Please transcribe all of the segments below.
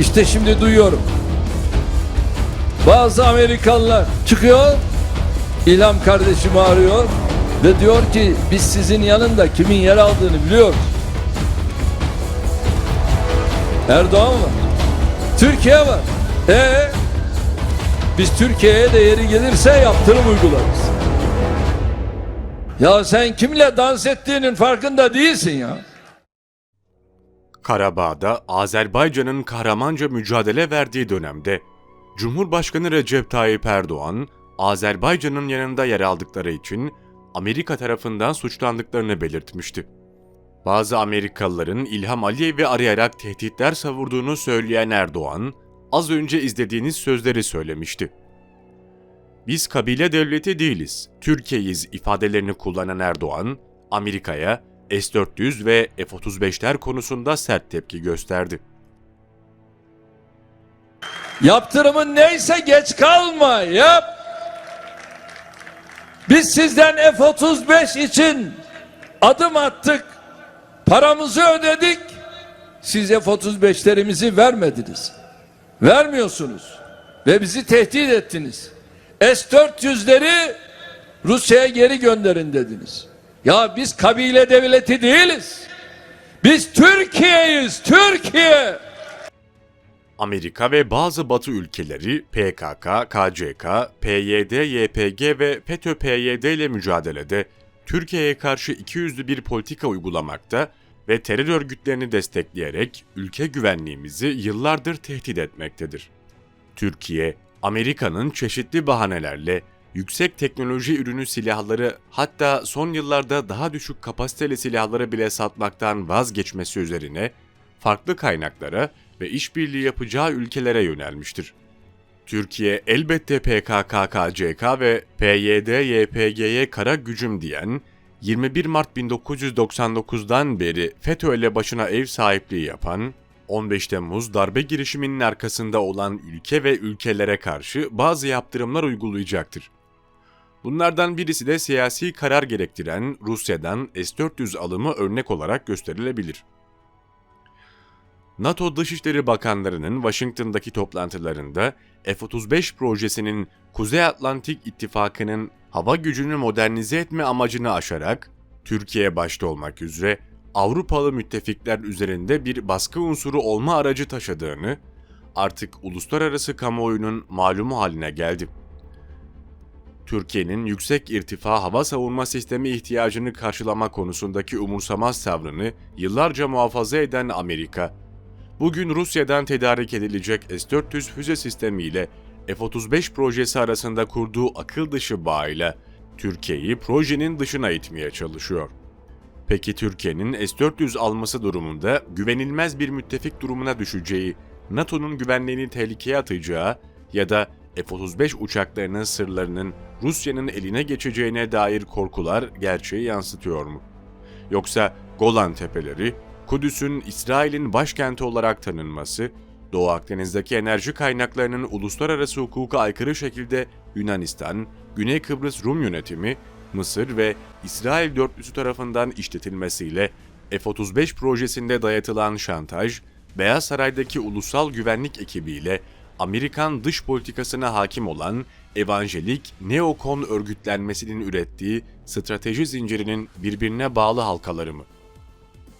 İşte şimdi duyuyorum. Bazı Amerikalılar çıkıyor, İlham kardeşimi arıyor ve diyor ki biz sizin yanında kimin yer aldığını biliyoruz. Erdoğan var. Türkiye var. E biz Türkiye'ye de yeri gelirse yaptırım uygularız. Ya sen kimle dans ettiğinin farkında değilsin ya. Karabağ'da Azerbaycan'ın kahramanca mücadele verdiği dönemde Cumhurbaşkanı Recep Tayyip Erdoğan, Azerbaycan'ın yanında yer aldıkları için Amerika tarafından suçlandıklarını belirtmişti. Bazı Amerikalıların İlham Aliyev'i arayarak tehditler savurduğunu söyleyen Erdoğan, az önce izlediğiniz sözleri söylemişti. Biz kabile devleti değiliz, Türkiye'yiz ifadelerini kullanan Erdoğan, Amerika'ya S-400 ve F-35'ler konusunda sert tepki gösterdi. Yaptırımın neyse geç kalma yap. Biz sizden F-35 için adım attık. Paramızı ödedik. Siz F-35'lerimizi vermediniz. Vermiyorsunuz. Ve bizi tehdit ettiniz. S-400'leri Rusya'ya geri gönderin dediniz. Ya biz kabile devleti değiliz. Biz Türkiye'yiz, Türkiye. Amerika ve bazı Batı ülkeleri PKK, KCK, PYD, YPG ve FETÖ-PYD ile mücadelede Türkiye'ye karşı ikiyüzlü bir politika uygulamakta ve terör örgütlerini destekleyerek ülke güvenliğimizi yıllardır tehdit etmektedir. Türkiye, Amerika'nın çeşitli bahanelerle yüksek teknoloji ürünü silahları hatta son yıllarda daha düşük kapasiteli silahları bile satmaktan vazgeçmesi üzerine farklı kaynaklara ve işbirliği yapacağı ülkelere yönelmiştir. Türkiye elbette PKK, KCK ve PYD, YPG'ye kara gücüm diyen, 21 Mart 1999'dan beri FETÖ ile başına ev sahipliği yapan, 15 Temmuz darbe girişiminin arkasında olan ülke ve ülkelere karşı bazı yaptırımlar uygulayacaktır. Bunlardan birisi de siyasi karar gerektiren Rusya'dan S-400 alımı örnek olarak gösterilebilir. NATO Dışişleri Bakanlarının Washington'daki toplantılarında F-35 projesinin Kuzey Atlantik İttifakı'nın hava gücünü modernize etme amacını aşarak Türkiye başta olmak üzere Avrupalı müttefikler üzerinde bir baskı unsuru olma aracı taşıdığını artık uluslararası kamuoyunun malumu haline geldi. Türkiye'nin yüksek irtifa hava savunma sistemi ihtiyacını karşılama konusundaki umursamaz tavrını yıllarca muhafaza eden Amerika, bugün Rusya'dan tedarik edilecek S-400 füze sistemiyle F-35 projesi arasında kurduğu akıl dışı bağıyla Türkiye'yi projenin dışına itmeye çalışıyor. Peki Türkiye'nin S-400 alması durumunda güvenilmez bir müttefik durumuna düşeceği, NATO'nun güvenliğini tehlikeye atacağı ya da F-35 uçaklarının sırlarının Rusya'nın eline geçeceğine dair korkular gerçeği yansıtıyor mu? Yoksa Golan Tepeleri, Kudüs'ün İsrail'in başkenti olarak tanınması, Doğu Akdeniz'deki enerji kaynaklarının uluslararası hukuka aykırı şekilde Yunanistan, Güney Kıbrıs Rum yönetimi, Mısır ve İsrail dörtlüsü tarafından işletilmesiyle F-35 projesinde dayatılan şantaj, Beyaz Saray'daki ulusal güvenlik ekibiyle Amerikan dış politikasına hakim olan evanjelik neokon örgütlenmesinin ürettiği strateji zincirinin birbirine bağlı halkaları mı?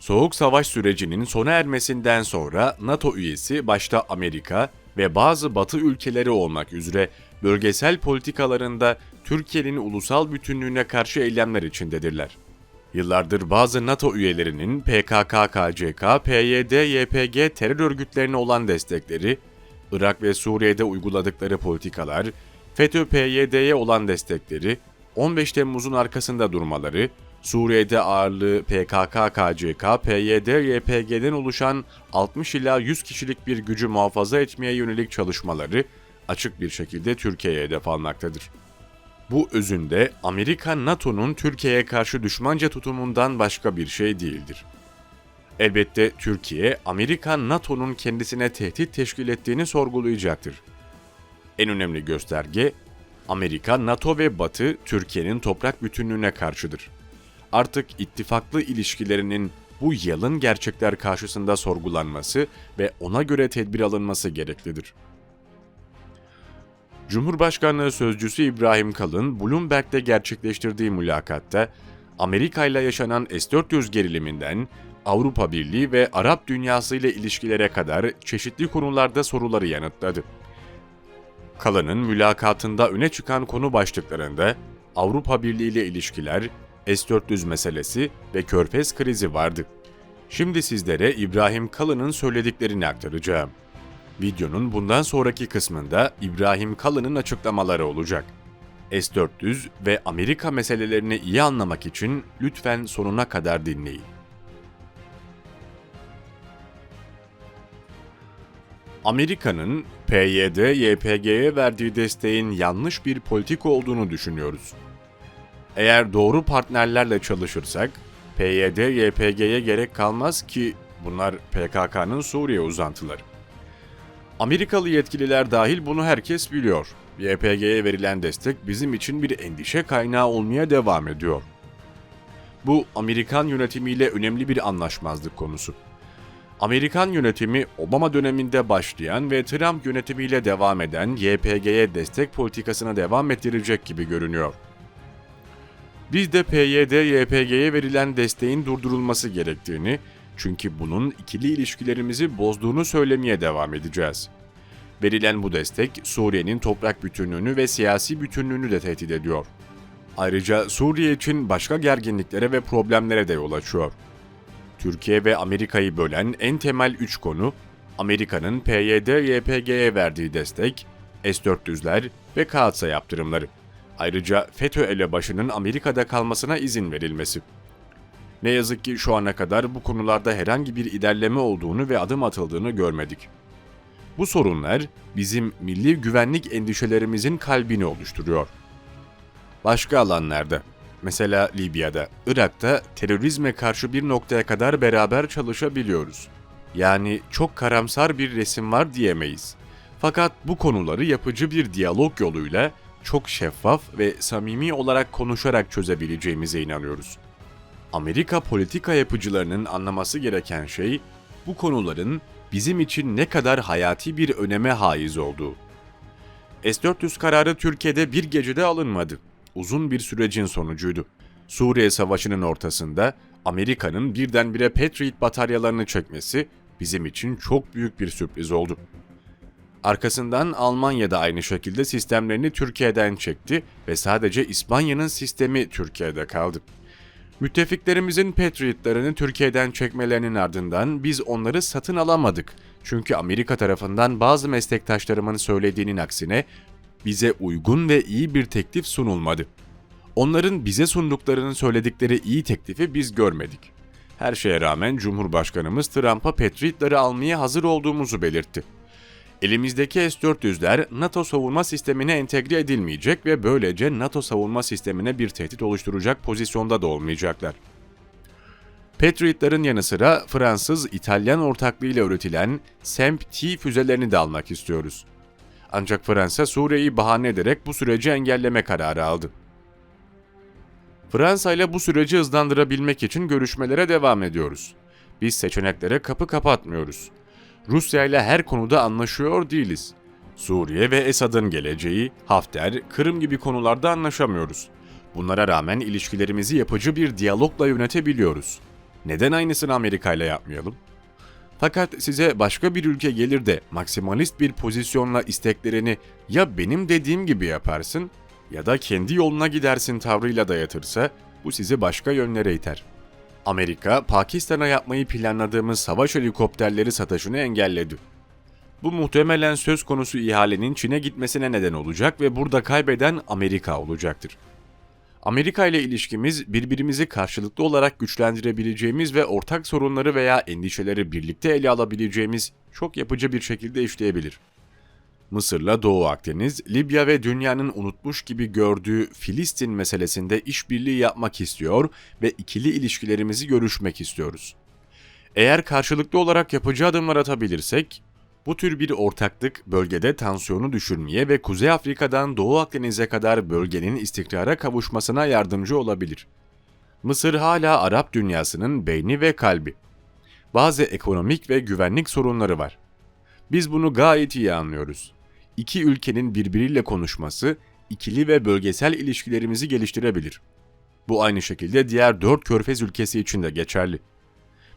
Soğuk Savaş sürecinin sona ermesinden sonra NATO üyesi başta Amerika ve bazı Batı ülkeleri olmak üzere bölgesel politikalarında Türkiye'nin ulusal bütünlüğüne karşı eylemler içindedirler. Yıllardır bazı NATO üyelerinin PKK, KCK, PYD, YPG terör örgütlerine olan destekleri, Irak ve Suriye'de uyguladıkları politikalar, FETÖ-PYD'ye olan destekleri, 15 Temmuz'un arkasında durmaları, Suriye'de ağırlığı PKK, KCK, PYD, YPG'den oluşan 60 ila 100 kişilik bir gücü muhafaza etmeye yönelik çalışmaları açık bir şekilde Türkiye'ye hedef almaktadır. Bu özünde Amerika NATO'nun Türkiye'ye karşı düşmanca tutumundan başka bir şey değildir. Elbette Türkiye, Amerika NATO'nun kendisine tehdit teşkil ettiğini sorgulayacaktır. En önemli gösterge, Amerika, NATO ve Batı Türkiye'nin toprak bütünlüğüne karşıdır. Artık ittifaklı ilişkilerinin bu yalın gerçekler karşısında sorgulanması ve ona göre tedbir alınması gereklidir. Cumhurbaşkanlığı Sözcüsü İbrahim Kalın, Bloomberg'de gerçekleştirdiği mülakatta Amerika ile yaşanan S-400 geriliminden Avrupa Birliği ve Arap dünyası ile ilişkilere kadar çeşitli konularda soruları yanıtladı. Kalın'ın mülakatında öne çıkan konu başlıklarında Avrupa Birliği ile ilişkiler, S-400 meselesi ve Körfez krizi vardı. Şimdi sizlere İbrahim Kalın'ın söylediklerini aktaracağım. Videonun bundan sonraki kısmında İbrahim Kalın'ın açıklamaları olacak. S-400 ve Amerika meselelerini iyi anlamak için lütfen sonuna kadar dinleyin. Amerika'nın PYD, YPG'ye verdiği desteğin yanlış bir politik olduğunu düşünüyoruz. Eğer doğru partnerlerle çalışırsak, PYD, YPG'ye gerek kalmaz ki bunlar PKK'nın Suriye uzantıları. Amerikalı yetkililer dahil bunu herkes biliyor. YPG'ye verilen destek bizim için bir endişe kaynağı olmaya devam ediyor. Bu Amerikan yönetimiyle önemli bir anlaşmazlık konusu. Amerikan yönetimi Obama döneminde başlayan ve Trump yönetimiyle devam eden YPG'ye destek politikasına devam ettirecek gibi görünüyor. Biz de PYD, YPG'ye verilen desteğin durdurulması gerektiğini, çünkü bunun ikili ilişkilerimizi bozduğunu söylemeye devam edeceğiz. Verilen bu destek Suriye'nin toprak bütünlüğünü ve siyasi bütünlüğünü de tehdit ediyor. Ayrıca Suriye için başka gerginliklere ve problemlere de yol açıyor. Türkiye ve Amerika'yı bölen en temel üç konu, Amerika'nın PYD-YPG'ye verdiği destek, S-400'ler ve Kaatsa yaptırımları. Ayrıca FETÖ elebaşının Amerika'da kalmasına izin verilmesi. Ne yazık ki şu ana kadar bu konularda herhangi bir ilerleme olduğunu ve adım atıldığını görmedik. Bu sorunlar bizim milli güvenlik endişelerimizin kalbini oluşturuyor. Başka alanlarda, mesela Libya'da, Irak'ta terörizme karşı bir noktaya kadar beraber çalışabiliyoruz. Yani çok karamsar bir resim var diyemeyiz. Fakat bu konuları yapıcı bir diyalog yoluyla çok şeffaf ve samimi olarak konuşarak çözebileceğimize inanıyoruz. Amerika politika yapıcılarının anlaması gereken şey bu konuların bizim için ne kadar hayati bir öneme haiz olduğu. S-400 kararı Türkiye'de bir gecede alınmadı. Uzun bir sürecin sonucuydu. Suriye Savaşı'nın ortasında Amerika'nın birdenbire Patriot bataryalarını çekmesi bizim için çok büyük bir sürpriz oldu. Arkasından Almanya da aynı şekilde sistemlerini Türkiye'den çekti ve sadece İspanya'nın sistemi Türkiye'de kaldı. Müttefiklerimizin Patriot'larını Türkiye'den çekmelerinin ardından biz onları satın alamadık. Çünkü Amerika tarafından bazı meslektaşlarımın söylediğinin aksine bize uygun ve iyi bir teklif sunulmadı. Onların bize sunduklarının söyledikleri iyi teklifi biz görmedik. Her şeye rağmen Cumhurbaşkanımız Trump'a Patriot'ları almaya hazır olduğumuzu belirtti. Elimizdeki S-400'ler NATO savunma sistemine entegre edilmeyecek ve böylece NATO savunma sistemine bir tehdit oluşturacak pozisyonda da olmayacaklar. Patriot'ların yanı sıra Fransız-İtalyan ortaklığıyla üretilen SEMP-T füzelerini de almak istiyoruz. Ancak Fransa Suriye'yi bahane ederek bu süreci engelleme kararı aldı. Fransa ile bu süreci hızlandırabilmek için görüşmelere devam ediyoruz. Biz seçeneklere kapı kapatmıyoruz. Rusya ile her konuda anlaşıyor değiliz. Suriye ve Esad'ın geleceği, Hafter, Kırım gibi konularda anlaşamıyoruz. Bunlara rağmen ilişkilerimizi yapıcı bir diyalogla yönetebiliyoruz. Neden aynısını Amerika ile yapmayalım? Fakat size başka bir ülke gelir de maksimalist bir pozisyonla isteklerini ya benim dediğim gibi yaparsın ya da kendi yoluna gidersin tavrıyla dayatırsa bu sizi başka yönlere iter. Amerika, Pakistan'a yapmayı planladığımız savaş helikopterleri satışını engelledi. Bu muhtemelen söz konusu ihalenin Çin'e gitmesine neden olacak ve burada kaybeden Amerika olacaktır. Amerika ile ilişkimiz birbirimizi karşılıklı olarak güçlendirebileceğimiz ve ortak sorunları veya endişeleri birlikte ele alabileceğimiz çok yapıcı bir şekilde işleyebilir. Mısır'la Doğu Akdeniz, Libya ve dünyanın unutmuş gibi gördüğü Filistin meselesinde işbirliği yapmak istiyor ve ikili ilişkilerimizi görüşmek istiyoruz. Eğer karşılıklı olarak yapıcı adımlar atabilirsek, bu tür bir ortaklık bölgede tansiyonu düşürmeye ve Kuzey Afrika'dan Doğu Akdeniz'e kadar bölgenin istikrara kavuşmasına yardımcı olabilir. Mısır hala Arap dünyasının beyni ve kalbi. Bazı ekonomik ve güvenlik sorunları var. Biz bunu gayet iyi anlıyoruz. İki ülkenin birbiriyle konuşması, ikili ve bölgesel ilişkilerimizi geliştirebilir. Bu aynı şekilde diğer dört körfez ülkesi için de geçerli.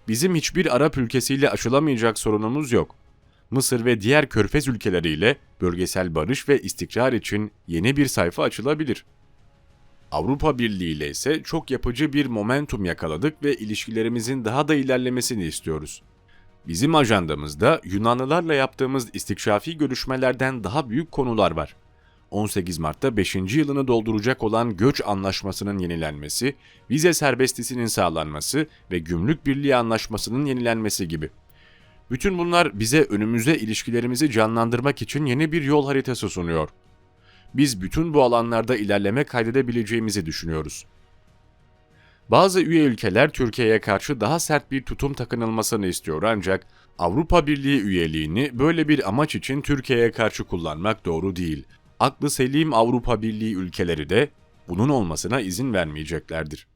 Bizim hiçbir Arap ülkesiyle aşılamayacak sorunumuz yok. Mısır ve diğer körfez ülkeleriyle bölgesel barış ve istikrar için yeni bir sayfa açılabilir. Avrupa Birliği ile ise çok yapıcı bir momentum yakaladık ve ilişkilerimizin daha da ilerlemesini istiyoruz. Bizim ajandamızda Yunanlılarla yaptığımız istikşafi görüşmelerden daha büyük konular var. 18 Mart'ta 5. yılını dolduracak olan göç anlaşmasının yenilenmesi, vize serbestisinin sağlanması ve gümrük birliği anlaşmasının yenilenmesi gibi. Bütün bunlar bize önümüzde ilişkilerimizi canlandırmak için yeni bir yol haritası sunuyor. Biz bütün bu alanlarda ilerleme kaydedebileceğimizi düşünüyoruz. Bazı üye ülkeler Türkiye'ye karşı daha sert bir tutum takınılmasını istiyor ancak Avrupa Birliği üyeliğini böyle bir amaç için Türkiye'ye karşı kullanmak doğru değil. Aklı selim Avrupa Birliği ülkeleri de bunun olmasına izin vermeyeceklerdir.